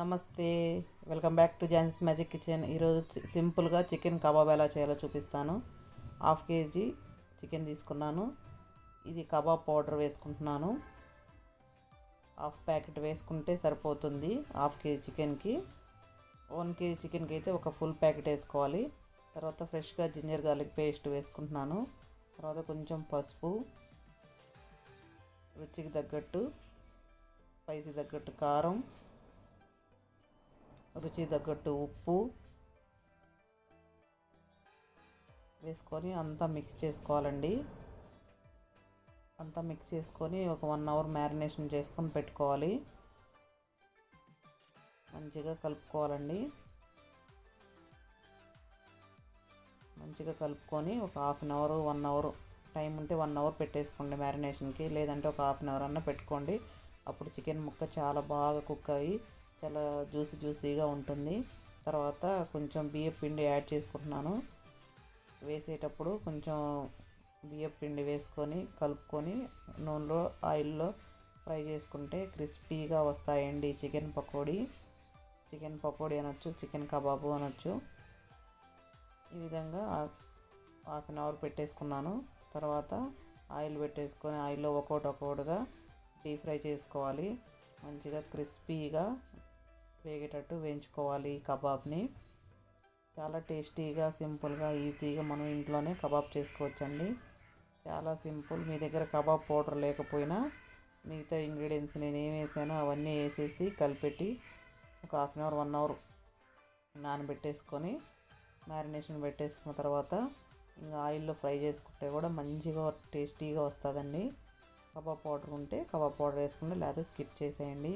నమస్తే. Welcome back to Jhansi's magic kitchen ఈరోజు సింపుల్గా చికెన్ కబాబ్ ఎలా చేయాలో చూపిస్తాను. హాఫ్ కేజీ చికెన్ తీసుకున్నాను. ఇది కబాబ్ పౌడర్ వేసుకుంటున్నాను. హాఫ్ ప్యాకెట్ వేసుకుంటే సరిపోతుంది హాఫ్ కేజీ చికెన్కి వన్ కేజీ చికెన్కి అయితే ఒక ఫుల్ ప్యాకెట్ వేసుకోవాలి. తర్వాత ఫ్రెష్గా జింజర్ గార్లిక్ పేస్ట్ వేసుకుంటున్నాను. తర్వాత కొంచెం పసుపు రుచికి తగ్గట్టు స్పైసీ తగ్గట్టు కారం రుచి తగ్గట్టు ఉప్పు వేసుకొని అంతా మిక్స్ చేసుకోవాలండి. అంతా మిక్స్ చేసుకొని ఒక వన్ అవర్ మ్యారినేషన్ చేసుకొని పెట్టుకోవాలి. మంచిగా కలుపుకోవాలండి. మంచిగా కలుపుకొని ఒక half an hour one hour time ఉంటే వన్ అవర్ పెట్టేసుకోండి మ్యారినేషన్కి లేదంటే ఒక హాఫ్ అన్ అవర్ అన్న పెట్టుకోండి. అప్పుడు చికెన్ ముక్క చాలా బాగా కుక్ అయ్యి చాలా జ్యూసీ జ్యూసీగా ఉంటుంది. తర్వాత కొంచెం బియ్యం పిండి యాడ్ చేసుకుంటున్నాను. వేసేటప్పుడు కొంచెం బియ్యం పిండి వేసుకొని కలుపుకొని నూనెలో ఆయిల్లో ఫ్రై చేసుకుంటే క్రిస్పీగా వస్తాయండి చికెన్ పకోడీ. చికెన్ పకోడీ అనొచ్చు చికెన్ కబాబు అనొచ్చు. ఈ విధంగా హాఫ్ అన్ అవర్ పెట్టేసుకున్నాను. తర్వాత ఆయిల్ పెట్టేసుకొని ఆయిల్లో ఒక్కోటి ఒక్కోటిగా డీప్ ఫ్రై చేసుకోవాలి. మంచిగా క్రిస్పీగా వేగేటట్టు వేయించుకోవాలి ఈ కబాబ్ని. చాలా టేస్టీగా సింపుల్గా ఈజీగా మనం ఇంట్లోనే కబాబ్ చేసుకోవచ్చండి. చాలా సింపుల్. మీ దగ్గర కబాబ్ పౌడర్ లేకపోయినా మిగతా ఇంగ్రీడియంట్స్ నేను ఏం వేసానో అవన్నీ వేసేసి కలిపెట్టి ఒక half an hour one hour నానబెట్టేసుకొని marination పెట్టేసుకున్న తర్వాత ఇంకా ఆయిల్లో ఫ్రై చేసుకుంటే కూడా మంచిగా టేస్టీగా వస్తుందండి. కబాబ్ పౌడర్ ఉంటే కబాబ్ పౌడర్ వేసుకుంటే లేదా స్కిప్ చేసేయండి.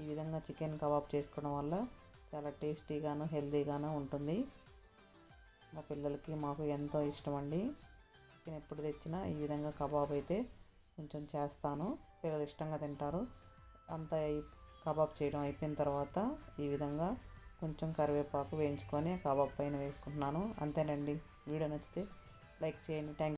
ఈ విధంగా చికెన్ కబాబ్ చేసుకోవడం వల్ల చాలా టేస్టీగాను హెల్తీగాను ఉంటుంది. మా పిల్లలకి మాకు ఎంతో ఇష్టం అండి చికెన్ ఎప్పుడు తెచ్చినా ఈ విధంగా కబాబ్ అయితే కొంచెం చేస్తాను. పిల్లలు ఇష్టంగా తింటారు. అంతా కబాబ్ చేయడం అయిపోయిన తర్వాత ఈ విధంగా కొంచెం కరివేపాకు వేయించుకొని కబాబ్ పైన వేసుకుంటున్నాను. అంతేనండి. వీడియో నచ్చితే లైక్ చేయండి. థ్యాంక్